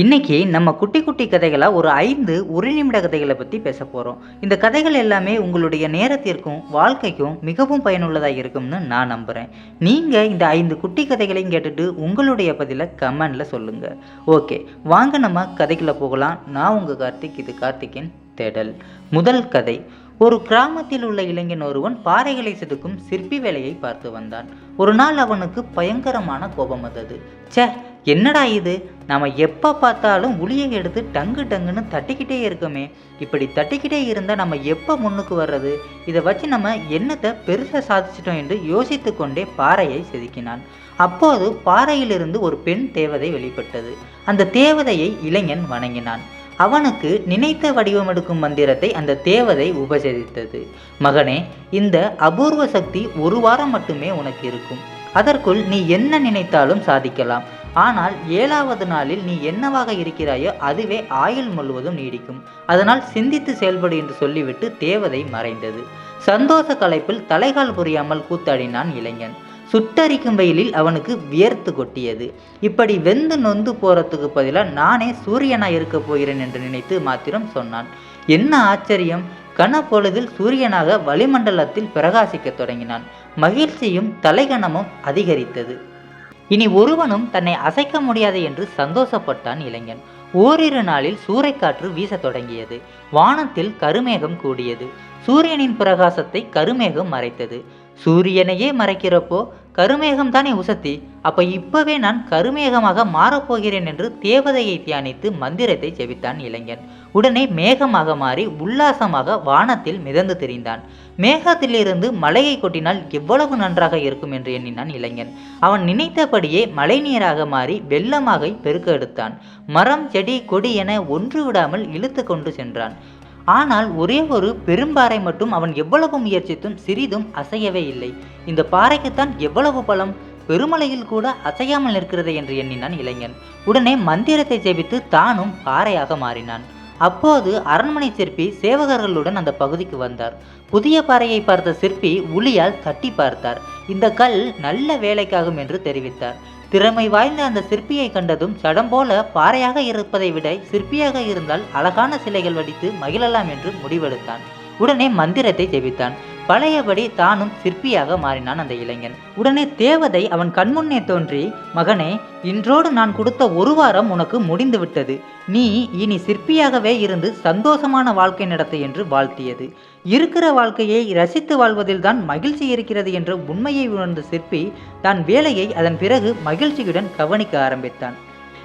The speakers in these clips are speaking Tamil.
இன்னைக்கு நம்ம குட்டி குட்டி கதைகளாக ஒரு ஐந்து ஒரு நிமிட கதைகளை பற்றி பேச போகிறோம் இந்த கதைகள் எல்லாமே உங்களுடைய நேரத்திற்கும் வாழ்க்கைக்கும் மிகவும் பயனுள்ளதாக இருக்கும்னு நான் நம்புகிறேன் நீங்கள் இந்த ஐந்து குட்டி கதைகளையும் கேட்டுட்டு உங்களுடைய பதிலை கமெண்டில் சொல்லுங்கள் ஓகே வாங்க நம்ம கதைக்குள்ளே போகலாம். நான் உங்கள் கார்த்திக் இது கார்த்திக்கின் தேடல். முதல் கதை ஒரு கிராமத்தில் உள்ள இளைஞன் ஒருவன் பாறைகளை செதுக்கும் சிற்பி வேலையை பார்த்து வந்தான். ஒரு நாள் அவனுக்கு பயங்கரமான கோபம் வந்தது. ச்சே என்னடா இது? நம்ம எப்போ பார்த்தாலும் உளியை எடுத்து டங்கு டங்குன்னு தட்டிக்கிட்டே இருக்கோமே. இப்படி தட்டிக்கிட்டே இருந்தால் நம்ம எப்போ முன்னுக்கு வர்றது? இதை வச்சு நம்ம என்னத்தை பெருசாக சாதிச்சிட்டோம் என்று யோசித்து கொண்டே பாறையை செதுக்கினான். அப்போது பாறையிலிருந்து ஒரு பெண் தேவதை வெளிப்பட்டது. அந்த தேவதையை இளைஞன் வணங்கினான். அவனுக்கு நினைத்த வடிவமெடுக்கும் மந்திரத்தை அந்த தேவதை உபசரித்தது. மகனே இந்த அபூர்வ சக்தி ஒரு வாரம் மட்டுமே உனக்கு இருக்கும். அதற்குள் நீ என்ன நினைத்தாலும் சாதிக்கலாம். ஆனால் ஏழாவது நாளில் நீ என்னவாக இருக்கிறாயோ அதுவே ஆயுள் முழுவதும் நீடிக்கும். அதனால் சிந்தித்து செயல்படு என்று சொல்லிவிட்டு தேவதை மறைந்தது. சந்தோஷ கலைப்பில் தலைகால் புரியாமல் கூத்தாடினான் இளைஞன். சுட்டரிக்கும் வெயிலில் அவனுக்கு வியர்த்து கொட்டியது. இப்படி வெந்து நொந்து போறதுக்கு பதிலாக நானே சூரியனா இருக்க போகிறேன் என்று நினைத்து மாத்திரம் சொன்னான். என்ன ஆச்சரியம்? கனப்பொழுதில் சூரியனாக வளிமண்டலத்தில் பிரகாசிக்கத் தொடங்கினான். மகிழ்ச்சியும் தலைகணமும் அதிகரித்தது. இனி ஒருவனும் தன்னை அசைக்க முடியாது என்று சந்தோஷப்பட்டான் இளைஞன். ஓரிரு நாளில் சூறைக்காற்று வீசத் தொடங்கியது. வானத்தில் கருமேகம் கூடியது. சூரியனின் பிரகாசத்தை கருமேகம் மறைத்தது. சூரியனையே மறைக்கிறப்போ கருமேகம் தானே உசத்தி? அப்ப இப்பவே நான் கருமேகமாக மாறப்போகிறேன் என்று தேவதையை தியானித்து மந்திரத்தை ஜெபித்தான் இளைஞன். உடனே மேகமாக மாறி உல்லாசமாக வானத்தில் மிதந்து தெரிந்தான். மேகத்திலிருந்து மலையை கொட்டினால் எவ்வளவு நன்றாக இருக்கும் என்று எண்ணினான் இளைஞன். அவன் நினைத்தபடியே மழை நீராக மாறி வெள்ளமாக பெருக்க எடுத்தான் மரம் செடி கொடி என ஒன்று விடாமல் இழுத்து கொண்டு சென்றான். ஆனால் ஒரே ஒரு பெரும்பாறை மட்டும் அவன் எவ்வளவு முயற்சித்தும் சிறிதும் அசையவே இல்லை. இந்த பாறைக்குத்தான் எவ்வளவு பலம்? பெருமலையில் கூட அசையாமல் நிற்கிறது என்று எண்ணினான் இளைஞன். உடனே மந்திரத்தை ஜெபித்து தானும் பாறையாக மாறினான். அப்போது அரண்மனை சிற்பி சேவகர்களுடன் அந்த பகுதிக்கு வந்தார். புதிய பாறையை பார்த்த சிற்பி உளியால் தட்டி பார்த்தார். இந்த கல் நல்ல வேலைக்காகும் என்று தெரிவித்தார். திறமை வாய்ந்த அந்த சிற்பியை கண்டதும் சடம் போல பாறையாக இருப்பதை விட சிற்பியாக இருந்தால் அழகான சிலைகள் வடித்து மகிழலாம் என்று முடிவெடுத்தான். உடனே மந்திரத்தை ஜெபித்தான். பழையபடி தானும் சிற்பியாக மாறினான் அந்த இளைஞன். உடனே தேவதை அவன் கண்முன்னே தோன்றி மகனே இன்றோடு நான் கொடுத்த ஒரு வாரம் உனக்கு முடிந்து விட்டது நீ இனி சிற்பியாகவே இருந்து சந்தோஷமான வாழ்க்கை நடத்து என்று வாழ்த்தியது. இருக்கிற வாழ்க்கையை ரசித்து வாழ்வதில் தான் மகிழ்ச்சி இருக்கிறது என்ற உண்மையை உணர்ந்த சிற்பி தான் வேலையை அதன் பிறகு மகிழ்ச்சியுடன் கவனிக்க ஆரம்பித்தான்.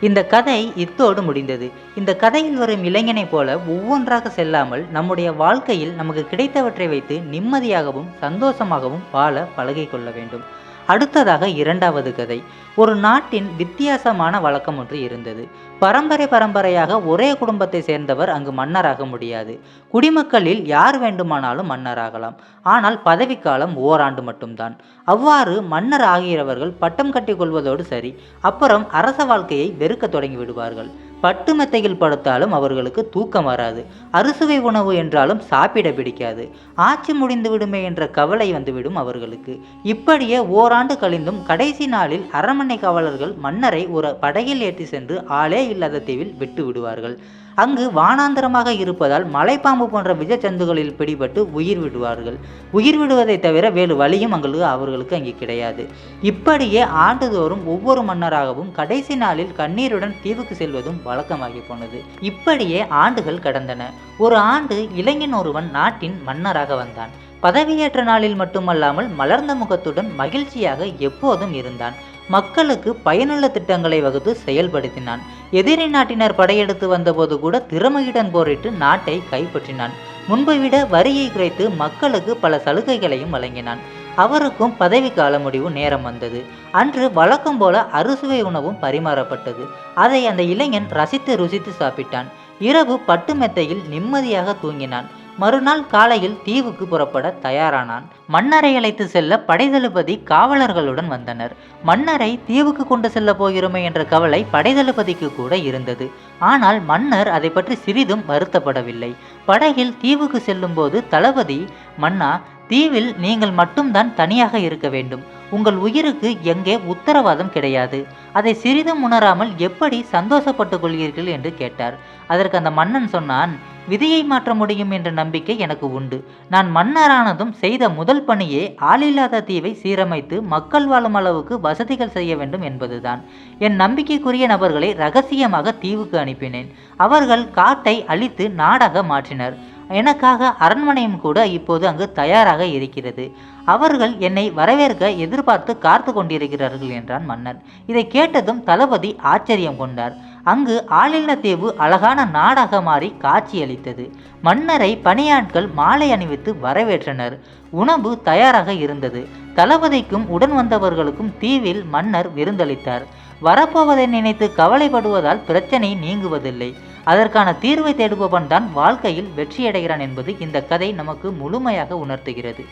இந்த கதை இத்தோடு முடிந்தது. இந்த கதையில் வரும் இளைஞனைப் போல ஒவ்வொன்றாக செல்லாமல் நம்முடைய வாழ்க்கையில் நமக்கு கிடைத்தவற்றை வைத்து நிம்மதியாகவும் சந்தோஷமாகவும் வாழ பழகிக்கொள்ள வேண்டும். அடுத்ததாக இரண்டாவது கதை. ஒரு நாட்டின் வித்தியாசமான வழக்கம் ஒன்று இருந்தது. பரம்பரை பரம்பரையாக ஒரே குடும்பத்தை சேர்ந்தவர் அங்கு மன்னராக முடியாது. குடிமக்களில் யார் வேண்டுமானாலும் மன்னராகலாம். ஆனால் பதவிக்காலம் ஓராண்டு மட்டும்தான். அவ்வாறு மன்னர் ஆகிறவர்கள் பட்டம் கட்டி கொள்வதோடு சரி அப்புறம் அரச வாழ்க்கையை வெறுக்க தொடங்கி விடுவார்கள். பட்டு மெத்தையில் படுத்தாலும் அவர்களுக்கு தூக்கம் வராது. அறுசுவை உணவு என்றாலும் சாப்பிட பிடிக்காது. ஆட்சி முடிந்து விடுமே என்ற கவலை வந்துவிடும் அவர்களுக்கு. இப்படியே ஓராண்டு கழிந்தும் கடைசி நாளில் அரண்மனை காவலர்கள் மன்னரை ஒரு படகில் ஏற்றி சென்று ஆளே இல்லாத தீவில் விட்டு விடுவார்கள். அங்கு வானாந்தரமாக இருப்பதால் மலைப்பாம்பு போன்ற விஜச்சந்துகளில் பிடிபட்டு உயிர் விடுவார்கள். உயிர் விடுவதை தவிர வேறு வழியும் அங்களுக்கு அவர்களுக்கு அங்கே கிடையாது. இப்படியே ஆண்டுதோறும் ஒவ்வொரு மன்னராகவும் கடைசி நாளில் கண்ணீருடன் தீவுக்கு செல்வதும் வழக்கமாகி போனது. இப்படியே ஆண்டுகள் கடந்தன. ஒரு ஆண்டு இளைஞன் ஒருவன் நாட்டின் மன்னராக வந்தான். பதவியேற்ற நாளில் மட்டுமல்லாமல் மலர்ந்த முகத்துடன் மகிழ்ச்சியாக எப்போதும் இருந்தான். மக்களுக்கு பயனுள்ள திட்டங்களை வகுத்து செயல்படுத்தினான். எதிரி நாட்டினர் படையெடுத்து வந்தபோது கூட திறமையுடன் போரிட்டு நாட்டை கைப்பற்றினான். முன்பை விட வரியை குறைத்து மக்களுக்கு பல சலுகைகளையும் வழங்கினான். அவருக்கும் பதவிக்கால கால முடிவு நேரம் வந்தது. அன்று வழக்கம் போல அறுசுவை உணவும் பரிமாறப்பட்டது. அதை அந்த இளைஞன் ரசித்து ருசித்து சாப்பிட்டான். இரவு பட்டு மெத்தையில் நிம்மதியாக தூங்கினான். மறுநாள் காலையில் தீவுக்கு புறப்பட தயாரானான். மன்னரை அழைத்து செல்ல படைதளபதி காவலர்களுடன் வந்தனர். மன்னரை தீவுக்கு கொண்டு செல்ல போகிறோமே என்ற கவலை படைதளபதிக்கு கூட இருந்தது. ஆனால் மன்னர் அதை பற்றி சிறிதும் வருத்தப்படவில்லை. படகில் தீவுக்கு செல்லும்போது தளபதி மன்னா தீவில் நீங்கள் மட்டும்தான் தனியாக இருக்க வேண்டும். உங்கள் உயிருக்கு எங்கே உத்தரவாதம் கிடையாது. அதை சிறிதும் உணராமல் எப்படி சந்தோஷப்பட்டுக் கொள்கிறீர்கள் என்று கேட்டார். அதற்கு அந்த மன்னன் சொன்னான் விதியை மாற்ற முடியும் என்ற நம்பிக்கை எனக்கு உண்டு. நான் மன்னரானதும் செய்த முதல் பணியே ஆளில்லாத தீவை சீரமைத்து மக்கள் வாழும் அளவுக்கு வசதிகள் செய்ய வேண்டும் என்பதுதான். என் நம்பிக்கைக்குரிய நபர்களை ரகசியமாக தீவுக்கு அனுப்பினேன். அவர்கள் காட்டை அழித்து நாடாக மாற்றினர். எனக்காக அரண்மனையும் கூட இப்போது அங்கு தயாராக இருக்கிறது. அவர்கள் என்னை வரவேற்க எதிர்பார்த்து காத்து கொண்டிருக்கிறார்கள் என்றான் மன்னர். இதை கேட்டதும் தளபதி ஆச்சரியம் கொண்டார். அங்கு ஆளில்லத்தேவு அழகான நாடாக மாறி காட்சியளித்தது மன்னரை பணியாட்கள் மாலை அணிவித்து வரவேற்றனர். உணவு தயாராக இருந்தது. தளபதிக்கும் உடன் வந்தவர்களுக்கும் தீவில் மன்னர் விருந்தளித்தார். வரப்போவதை நினைத்து கவலைப்படுவதால் பிரச்சனை நீங்குவதில்லை. அதற்கான தீர்வை தேடுபவன் தான் வாழ்க்கையில் வெற்றியடைகிறான் என்பது இந்த கதை நமக்கு முழுமையாக உணர்த்துகிறது.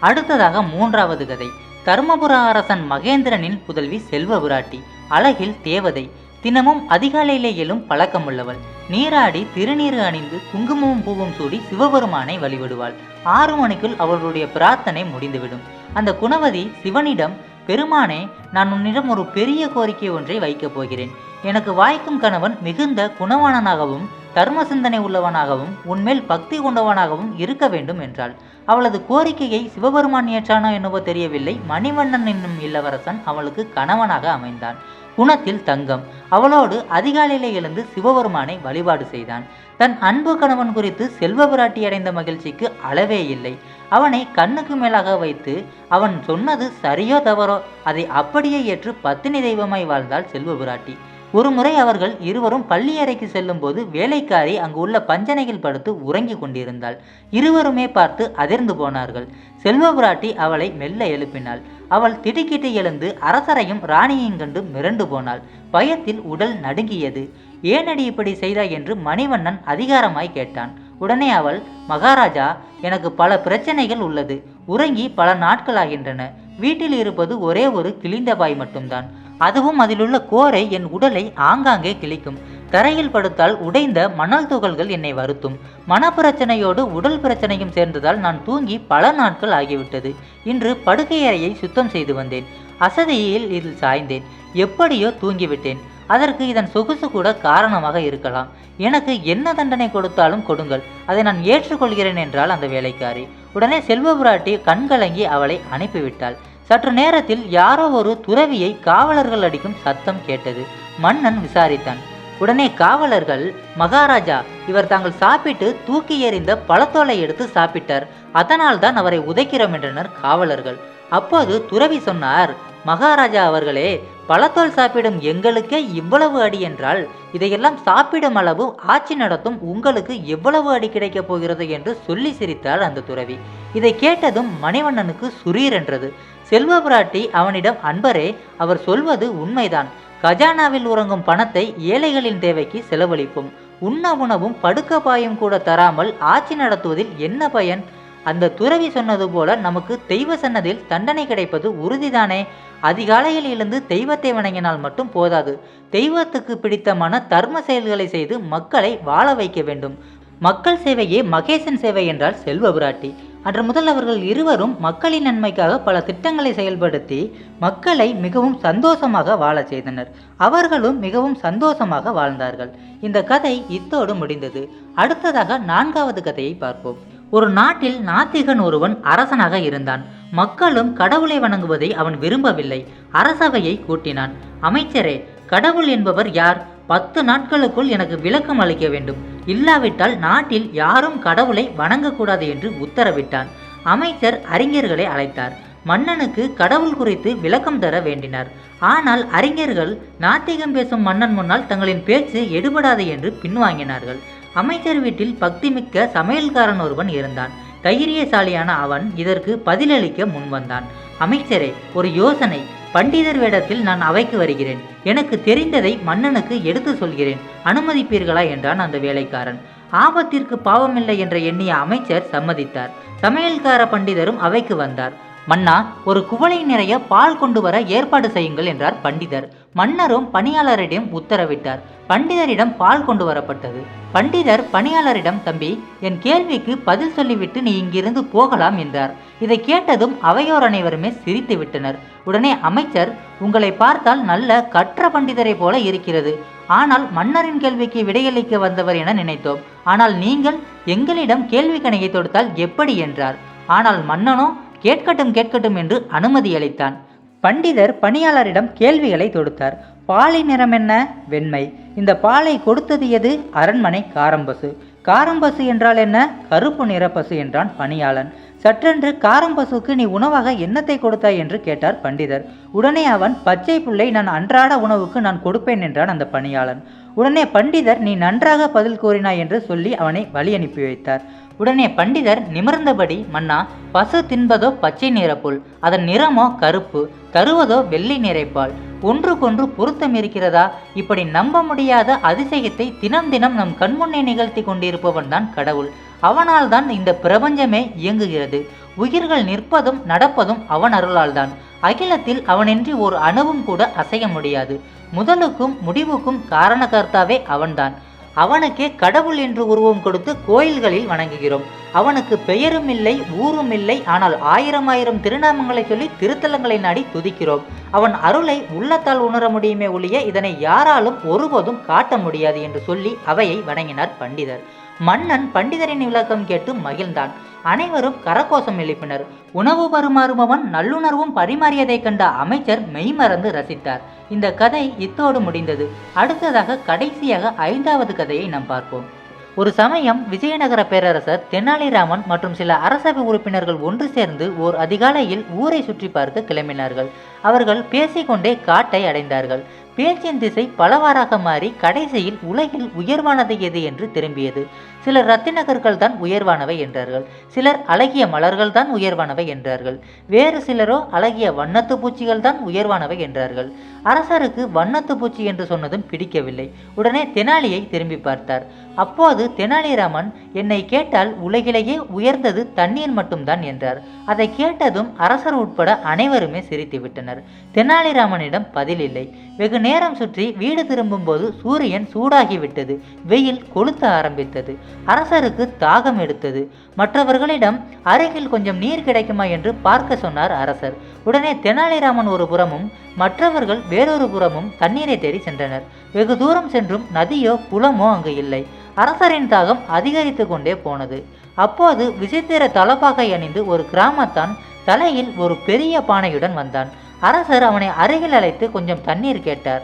அடுத்ததாக மூன்றாவது கதை. தருமபுர அரசன் மகேந்திரனின் புதல்வி செல்வ விராட்டி அழகில் தேவதை தினமும் அதிகாலையிலே எழும் பழக்கமுள்ளவள். நீராடி திருநீறு அணிந்து குங்குமமும் பூவும் சூடி சிவபெருமானை வழிபடுவாள். ஆறு மணிக்குள் அவளுடைய பிரார்த்தனை முடிந்துவிடும். அந்த குணவதி சிவனிடம் பெருமானே நான் உன்னிடம் ஒரு பெரிய கோரிக்கை ஒன்றை வைக்கப் போகிறேன். எனக்கு வாய்க்கும் கணவன் மிகுந்த குணவானனாகவும் தர்ம சிந்தனை உள்ளவனாகவும் உன்மேல் பக்தி கொண்டவனாகவும் இருக்க வேண்டும் என்றாள். அவளது கோரிக்கையை சிவபெருமான் ஏற்றானோ என்னவோ தெரியவில்லை. மணிவண்ணன் என்னும் இளவரசன் அவளுக்கு கணவனாக அமைந்தான். குணத்தில் தங்கம். அவளோடு அதிகாலையிலே எழுந்து சிவபெருமானை வழிபாடு செய்தான். தன் அன்பு கணவன் குறித்து செல்வ பிராட்டி அடைந்த மகிழ்ச்சிக்கு அளவே இல்லை. அவனை கண்ணுக்கு மேலாக வைத்து அவன் சொன்னது சரியோ தவறோ அதை அப்படியே ஏற்று பத்தினி தெய்வமாய் வாழ்ந்தாள் செல்வ பிராட்டி. ஒரு முறை அவர்கள் இருவரும் பள்ளி அறைக்கு செல்லும் போது வேலைக்காரி அங்கு உள்ள பஞ்சனையில் படுத்து உறங்கி கொண்டிருந்தாள். இருவருமே பார்த்து அதிர்ந்து போனார்கள். செல்வ பிராட்டி அவளை மெல்ல எழுப்பினாள். அவள் திடுக்கிட்டு எழுந்து அரசரையும் ராணியையும் கண்டு மிரண்டு போனாள். பயத்தில் உடல் நடுங்கியது. ஏனடி இப்படி செய்தாய்? என்று மணிவண்ணன் அதிகாரமாய் கேட்டான். உடனே அவள் மகாராஜா எனக்கு பல பிரச்சனைகள் உள்ளது. உறங்கி பல நாட்களாகின்றன. வீட்டில் இருப்பது ஒரே ஒரு கிழிந்த பாய் மட்டும்தான். அதுவும் அதிலுள்ள கோரை என் உடலை ஆங்காங்கே கிழிக்கும். தரையில் படுத்தால் உடைந்த மணல் துகள்கள் என்னை வருத்தும். மனப்பிரச்சனையோடு உடல் பிரச்சனையும் சேர்ந்ததால் நான் தூங்கி பல நாட்கள் ஆகிவிட்டது. இன்று படுக்கையறையை சுத்தம் செய்து வந்தேன். அசதியில் இதில் சாய்ந்தேன். எப்படியோ தூங்கிவிட்டேன். அதற்கு இதன் சொகுசு கூட காரணமாக இருக்கலாம். எனக்கு என்ன தண்டனை கொடுத்தாலும் கொடுங்கள். அதை நான் ஏற்றுக்கொள்கிறேன் என்றால் அந்த வேலைக்காரி. உடனே செல்வபுராட்டி கண்கலங்கி அவளை அனுப்பிவிட்டாள். சற்று நேரத்தில் யாரோ ஒரு துறவியை காவலர்கள் அடிக்கும் சத்தம் கேட்டது. மன்னன் விசாரித்தான். உடனே காவலர்கள் மகாராஜா இவர் தாங்கள் சாப்பிட்டு தூக்கி எறிந்த பழத்தோலை எடுத்து சாப்பிட்டார். அதனால் தான் அவரை உதைக்கிறோம் என்றனர் காவலர்கள். அப்போது துறவி சொன்னார் மகாராஜா அவர்களே பழத்தோல் சாப்பிடும் எங்களுக்கே இவ்வளவு அடி என்றால் இதையெல்லாம் சாப்பிடும் அளவு ஆட்சி நடத்தும் உங்களுக்கு எவ்வளவு அடி கிடைக்கப் போகிறது என்று சொல்லி சிரித்தாள் அந்த துறவி. இதை கேட்டதும் மணிவண்ணனுக்கு சுரீர் என்றது செல்வ பிராட்டி அவனிடம் அன்பரே அவர் சொல்வது உண்மைதான். கஜானாவில் உறங்கும் பணத்தை ஏழைகளின் தேவைக்கு செலவழிப்போம். உண்ண உணவும் படுக்க பாயும் கூட தராமல் ஆட்சி நடத்துவதில் என்ன பயன்? அந்த துறவி சொன்னது போல நமக்கு தெய்வ சன்னதில் தண்டனை கிடைப்பது உறுதிதானே? அதிகாலையில் எழுந்து தெய்வத்தை வணங்கினால் மட்டும் போதாது. தெய்வத்துக்கு பிடித்தமான தர்ம செயல்களை செய்து மக்களை வாழ வைக்க வேண்டும். மக்கள் சேவையே மகேசன் சேவை என்றால் செல்வ பிராட்டி. அன்று முதல் அவர்கள் இருவரும் மக்களின் நன்மைக்காக பல திட்டங்களை செயல்படுத்தி மக்களை மிகவும் சந்தோஷமாக வாழச் செய்தனர். அவர்களும் மிகவும் சந்தோஷமாக வாழ்ந்தார்கள். இந்த கதை இத்தோடு முடிந்தது. அடுத்ததாக நான்காவது கதையை பார்ப்போம். ஒரு நாட்டில் நாத்திகன் ஒருவன் அரசனாக இருந்தான். மக்களும் கடவுளை வணங்குவதை அவன் விரும்பவில்லை. அரசவையை கூட்டினான். அமைச்சரே கடவுள் என்பவர் யார்? பத்து நாட்களுக்குள் எனக்கு விளக்கம் அளிக்க வேண்டும். இல்லாவிட்டால் நாட்டில் யாரும் கடவுளை வணங்கக்கூடாது என்று உத்தரவிட்டான் அமைச்சர் அறிஞர்களை அழைத்தார். மன்னனுக்கு கடவுள் குறித்து விளக்கம் தர வேண்டினார். ஆனால் அறிஞர்கள் நாத்திகம் பேசும் மன்னன் முன்னால் தங்களின் பேச்சு எடுபடாது என்று பின்வாங்கினார்கள். அமைச்சர் வீட்டில் பக்திமிக்க சமையல்காரன் ஒருவன் இருந்தான். தைரியசாலியான அவன் இதற்கு பதிலளிக்க முன்வந்தான். அமைச்சரே ஒரு யோசனை. பண்டிதர் வேடத்தில் நான் அவைக்கு வருகிறேன். எனக்கு தெரிந்ததை மன்னனுக்கு எடுத்து சொல்கிறேன். அனுமதிப்பீர்களா என்றான் அந்த வேலைக்காரன். ஆபத்திற்கு பாவமில்லை என்ற எண்ணிய அமைச்சர் சம்மதித்தார். சமையல்கார பண்டிதரும் அவைக்கு வந்தார். மன்னா ஒரு குவளை நிறைய பால் கொண்டு வர ஏற்பாடு செய்யுங்கள் என்றார் பண்டிதர். மன்னரும் பணியாளரிடம் உத்தரவிட்டார். பண்டிதரிடம் பால் கொண்டு வரப்பட்டது. பண்டிதர் பணியாளரிடம் தம்பி என் கேள்விக்கு பதில் சொல்லிவிட்டு நீ இங்கிருந்து போகலாம் என்றார். இதை கேட்டதும் அவையோர் அனைவருமே சிரித்து விட்டனர். உடனே அமைச்சர் உங்களை பார்த்தால் நல்ல கற்ற பண்டிதரை போல இருக்கிறது. ஆனால் மன்னரின் கேள்விக்கு விடையளிக்க வந்தவர் என நினைத்தோம். ஆனால் நீங்கள் எங்களிடம் கேள்வி கணையை தொடுத்தால் எப்படி? என்றார். ஆனால் மன்னனோ கேட்கட்டும் கேட்கட்டும் என்று அனுமதி அளித்தான். பண்டிதர் பணியாளரிடம் கேள்விகளை தொடுத்தார். பாலை நிறம் என்ன? வெண்மை. இந்த பாலை கொடுத்தது எது? அரண்மனை காரம்பசு. காரம்பசு என்றால் என்ன? கருப்பு நிற பசு என்றான் பணியாளன். சற்றென்று காரம்பசுக்கு நீ உணவாக என்னத்தை கொடுத்தாய் என்று கேட்டார் பண்டிதர். உடனே அவன் பச்சை புல்லை நான் அன்றாட உணவுக்கு நான் கொடுப்பேன் என்றான் அந்த பணியாளன். உடனே பண்டிதர் நீ நன்றாக பதில் கூறினாய் என்று சொல்லி அவனை வழி அனுப்பி வைத்தார். உடனே பண்டிதர் நிமிர்ந்தபடி மன்னா பசு தின்பதோ பச்சை நிறப்புல் அதன் நிறமோ கருப்பு தருவதோ வெள்ளி நிறைப்பால். ஒன்றுக்கொன்று பொருத்தம் இருக்கிறதா? இப்படி நம்ப முடியாத அதிசயத்தை தினம் தினம் நம் கண்முன்னே நிகழ்த்தி கொண்டிருப்பவன் தான் கடவுள். அவனால் தான் இந்த பிரபஞ்சமே இயங்குகிறது. உயிர்கள் நிற்பதும் நடப்பதும் அவன் அருளால்தான் அகிலத்தில் அவனின்றி ஒரு அணுவும் கூட அசைய முடியாது. முதலுக்கும் முடிவுக்கும் காரணகர்த்தாவே அவன்தான் அவனுக்கே கடவுள் என்று உருவம் கொடுத்து கோயில்களில் வணங்குகிறோம். அவனுக்கு பெயரும் இல்லை ஊரும் இல்லை. ஆனால் ஆயிரம் ஆயிரம் திருநாமங்களை சொல்லி திருத்தலங்களை நாடி துதிக்கிறோம். அவன் அருளை உள்ளத்தால் உணர முடியுமே ஒழிய இதனை யாராலும் ஒருபோதும் காட்ட முடியாது என்று சொல்லி அவையை வணங்கினார் பண்டிதர். மன்னன் பண்டிதரின் விளக்கம் கேட்டு மகிழ்ந்தான். அனைவரும் கரகோஷம் எழுப்பினர். உணவு பருமாறுபவன் நல்லுணர்வும் பரிமாறியதைக் கண்ட அமைச்சர் மெய்மறந்து ரசித்தார். இந்த கதை இத்தோடு முடிந்தது. அடுத்ததாக கடைசியாக ஐந்தாவது கதையை நாம் பார்ப்போம். ஒரு சமயம் விஜயநகர பேரரசர் தெனாலிராமன் மற்றும் சில அரசவை உறுப்பினர்கள் ஒன்று சேர்ந்து ஓர் அதிகாலையில் ஊரை சுற்றி பார்க்க கிளம்பினார்கள். அவர்கள் பேசிக்கொண்டே காட்டை அடைந்தார்கள். பேச்சின் திசை பலவாறாக மாறி கடைசியில் உலகில் உயர்வானது எது என்று திரும்பியது. சிலர் ரத்தினகர்கள் தான் உயர்வானவை என்றார்கள். சிலர் அழகிய மலர்கள் தான் உயர்வானவை என்றார்கள். வேறு சிலரோ அழகிய வண்ணத்து பூச்சிகள் தான் உயர்வானவை என்றார்கள். அரசருக்கு வண்ணத்து பூச்சி என்று சொன்னதும் பிடிக்கவில்லை. உடனே தெனாலியை திரும்பி பார்த்தார். அப்போது தெனாலிராமன் என்னை கேட்டால் உலகிலேயே உயர்ந்தது தண்ணீர் மட்டும்தான் என்றார். அதை கேட்டதும் அரசர் உட்பட அனைவருமே சிரித்து விட்டனர் தெனாலிராமனிடம் பதில் இல்லை. வெகு நேரம் சுற்றி வீடு திரும்பும்போது சூரியன் சூடாகிவிட்டது. வெயில் கொளுத்த ஆரம்பித்தது. அரசருக்கு தாகம் எடுத்தது. மற்றவர்களிடம் அருகில் கொஞ்சம் நீர் கிடைக்குமா என்று பார்க்க சொன்னார் அரசர். உடனே தெனாலிராமன் ஒரு புறமும் மற்றவர்கள் வேறொரு புறமும் தண்ணீரை தேடி சென்றனர். வெகு தூரம் சென்றும் நதியோ குளமோ அங்கு இல்லை. அரசரின் தாகம் அதிகரித்து கொண்டே போனது. அப்போது விசித்திர தலப்பாகை அணிந்து ஒரு கிராமத்தான் தலையில் ஒரு பெரிய பானையுடன் வந்தான். அரசர் அவனை அருகில் அழைத்து கொஞ்சம் தண்ணீர் கேட்டார்.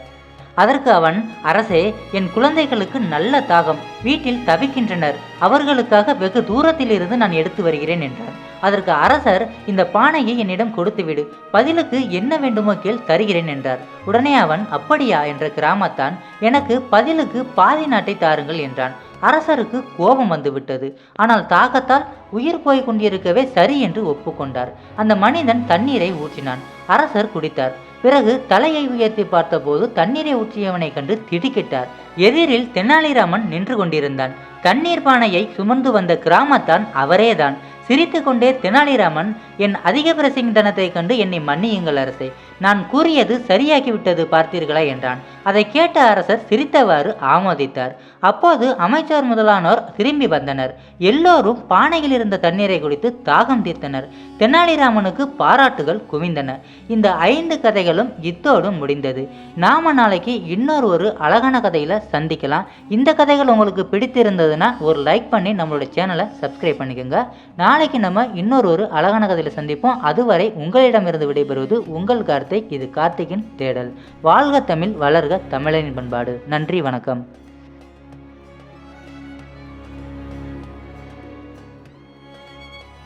அதற்கு அவன் அரசே என் குழந்தைகளுக்கு நல்ல தாகம். வீட்டில் தவிக்கின்றனர். அவர்களுக்காக வெகு தூரத்திலிருந்து நான் எடுத்து வருகிறேன் என்றார் அதற்கு அரசர் இந்த பானையை என்னிடம் கொடுத்துவிடு. பதிலுக்கு என்ன வேண்டுமோ கேள் தருகிறேன் என்றார். உடனே அவன் அப்படியா என்ற கிராமத்தான் எனக்கு பதிலுக்கு பாதி நாட்டை தாருங்கள் என்றான். அரசருக்கு கோபம் வந்துவிட்டது. ஆனால் தாகத்தால் உயிர் போய் கொண்டிருக்கவே சரி என்று ஒப்புக்கொண்டார். அந்த மனிதன் தண்ணீரை ஊற்றினான். அரசர் குடித்தார். பிறகு தலையை உயர்த்தி பார்த்தபோது தண்ணீரை ஊற்றியவனை கண்டு திடுக்கிட்டார். எதிரில் தென்னாலிராமன் நின்று கொண்டிருந்தான். தண்ணீர் பானையை சுமந்து வந்த கிராமத்தான் அவரேதான். சிரித்துக்கொண்டே தெனாலிராமன் என் அதிக பிரசிங்கதனத்தை கண்டு என்னை மன்னியுங்கள் அரசே. நான் கூறியது சரியாகிவிட்டது பார்த்தீர்களா? என்றான். அதை கேட்ட அரசர் சிரித்தவாறு ஆமோதித்தார். அப்போது அமைச்சர் முதலானோர் திரும்பி வந்தனர். எல்லோரும் பானையில் இருந்த தண்ணீரை குடித்து தாகம் தீர்த்தனர். தெனாலிராமனுக்கு பாராட்டுகள் குவிந்தன. இந்த ஐந்து கதைகளும் இத்தோடு முடிந்தது. நாம நாளைக்கு இன்னொரு ஒரு அழகான கதையில சந்திக்கலாம். இந்த கதைகள் உங்களுக்கு பிடித்திருந்ததுன்னா ஒரு லைக் பண்ணி நம்மளோட சேனலை சப்ஸ்கிரைப் பண்ணிக்கோங்க. நான் நாளைக்கு நம்ம இன்னொரு ஒரு அழகான கதையில் சந்திப்போம். அதுவரை உங்களிடமிருந்து விடைபெறுவது உங்கள் கார்த்திக் இது கார்த்திகின் தேடல். வாழ்க தமிழ் வளர்க தமிழனின் பண்பாடு. நன்றி வணக்கம்.